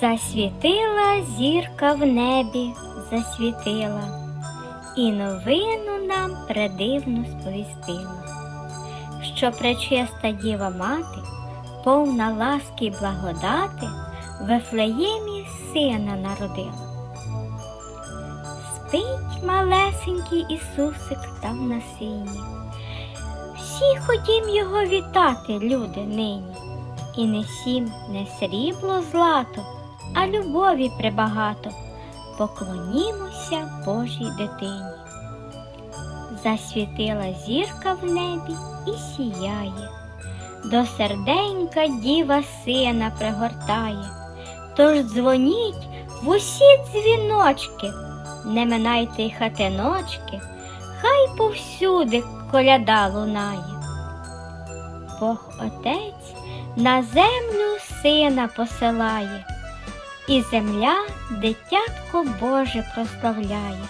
Засвітила зірка в небі, засвітила, і новину нам предивну сповістила, що пречиста Діва Мати, повна ласки й благодати, в Вифлеємі сина народила. Спить малесенький Ісусик там на сині. Всі хотім його вітати, люди нині. І не сім, не срібло злато, а любові прибагато. Поклонімося Божій дитині. Засвітила зірка в небі і сіяє, до серденька діва сина пригортає. Тож дзвоніть в усі дзвіночки, не минайте й хатиночки, хай повсюди коляда лунає. Бог Отець на землю сина посилає, і земля дитятко Боже прославляє.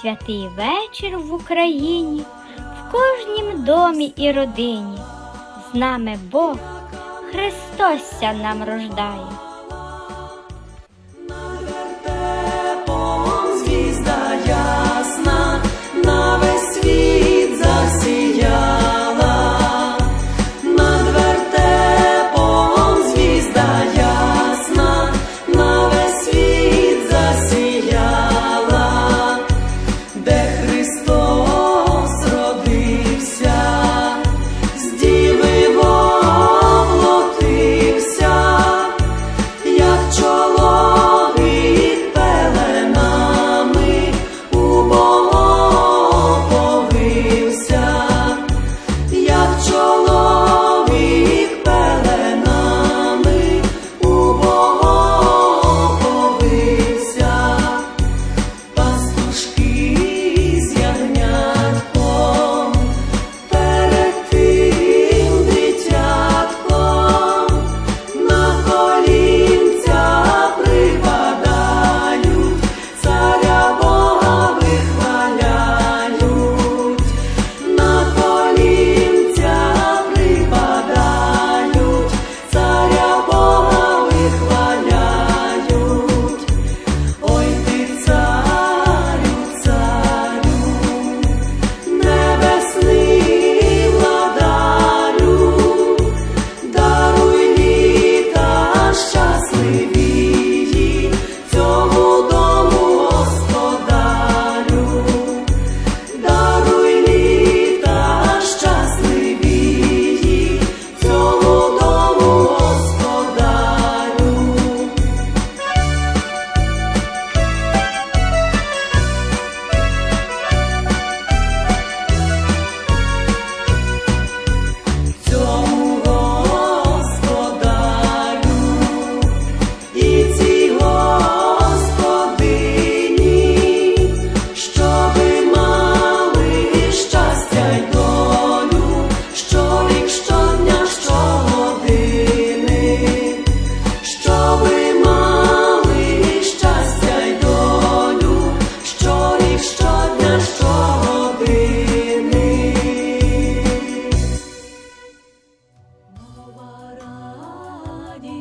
Святий вечір в Україні, в кожнім домі і родині. З нами Бог Христосся нам рождає.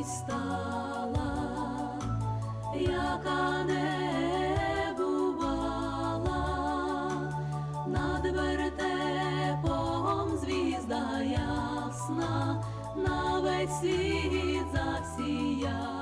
Стала, яка не бувала, над вертепом звізда ясна, на весь світ засіяла.